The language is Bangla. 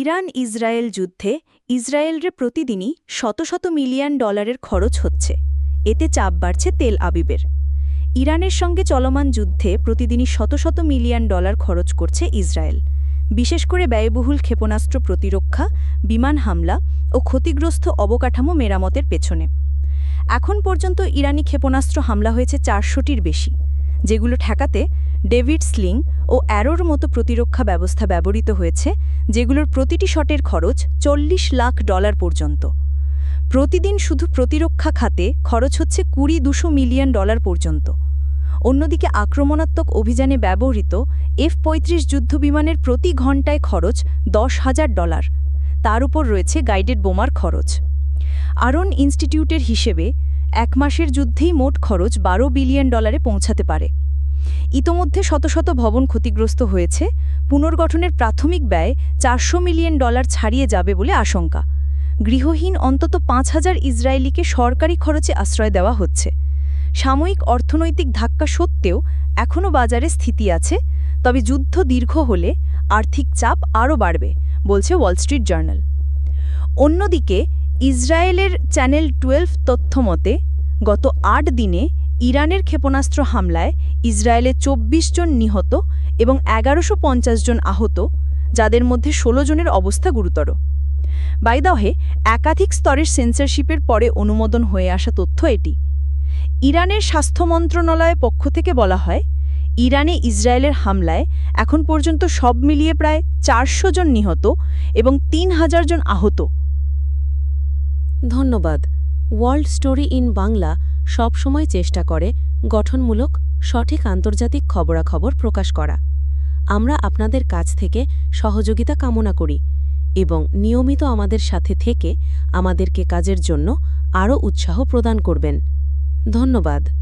ইরান ইসরায়েল যুদ্ধে ইসরায়েলরে প্রতিদিনই শত শত মিলিয়ন ডলারের খরচ হচ্ছে। এতে চাপ বাড়ছে তেল আবিবের। ইরানের সঙ্গে চলমান যুদ্ধে প্রতিদিনই শত শত মিলিয়ন ডলার খরচ করছে ইসরায়েল। বিশেষ করে ব্যয়বহুল ক্ষেপণাস্ত্র প্রতিরক্ষা, বিমান হামলা ও ক্ষতিগ্রস্ত অবকাঠামো মেরামতের পেছনে। এখন পর্যন্ত ইরানি ক্ষেপণাস্ত্র হামলা হয়েছে চারশোটির বেশি, যেগুলো ঠেকাতে ডেভিড স্লিং ও অ্যারোর মতো প্রতিরক্ষা ব্যবস্থা ব্যবহৃত হয়েছে, যেগুলোর প্রতিটি শটের খরচ চল্লিশ লাখ ডলার পর্যন্ত। প্রতিদিন শুধু প্রতিরক্ষা খাতে খরচ হচ্ছে কুড়ি দুশো মিলিয়ন ডলার পর্যন্ত। অন্যদিকে আক্রমণাত্মক অভিযানে ব্যবহৃত এফ পঁয়ত্রিশ যুদ্ধবিমানের প্রতি ঘণ্টায় খরচ দশ হাজার ডলার। তার উপর রয়েছে গাইডেড বোমার খরচ। আরন ইনস্টিটিউটের হিসেবে এক মাসের যুদ্ধেই মোট খরচ বারো বিলিয়ন ডলারে পৌঁছাতে পারে। ইতোমধ্যে শত শত ভবন ক্ষতিগ্রস্ত হয়েছে। পুনর্গঠনের প্রাথমিক ব্যয় চারশো মিলিয়ন ডলার ছাড়িয়ে যাবে বলে আশঙ্কা। গৃহহীন অন্তত পাঁচ হাজার ইসরায়েলিকে সরকারি খরচে আশ্রয় দেওয়া হচ্ছে। সাময়িক অর্থনৈতিক ধাক্কা সত্ত্বেও এখনও বাজারে স্থিতি আছে, তবে যুদ্ধ দীর্ঘ হলে আর্থিক চাপ আরও বাড়বে, বলছে ওয়াল স্ট্রিট জার্নাল। অন্যদিকে, ইসরায়েলের চ্যানেল টুয়েলভ তথ্যমতে গত আট দিনে ইরানের ক্ষেপণাস্ত্র হামলায় ইসরায়েলে ২৪ জন নিহত এবং এগারোশো জন আহত, যাদের মধ্যে ১৬ জনের অবস্থা গুরুতর। বাইদাহে একাধিক স্তরের সেন্সরশিপের পরে অনুমোদন হয়ে আসা তথ্য এটি। ইরানের স্বাস্থ্য মন্ত্রণালয়ের পক্ষ থেকে বলা হয়, ইরানে ইসরায়েলের হামলায় এখন পর্যন্ত সব মিলিয়ে প্রায় চারশো জন নিহত এবং তিন হাজার জন আহত। ধন্যবাদ। ওয়ার্ল্ড স্টোরি ইন বাংলা সবসময় চেষ্টা করে গঠনমূলক, সঠিক আন্তর্জাতিক খবরাখবর প্রকাশ করা। আমরা আপনাদের কাছ থেকে সহযোগিতা কামনা করি এবং নিয়মিত আমাদের সাথে থেকে আমাদেরকে কাজের জন্য আরও উৎসাহ প্রদান করবেন। ধন্যবাদ।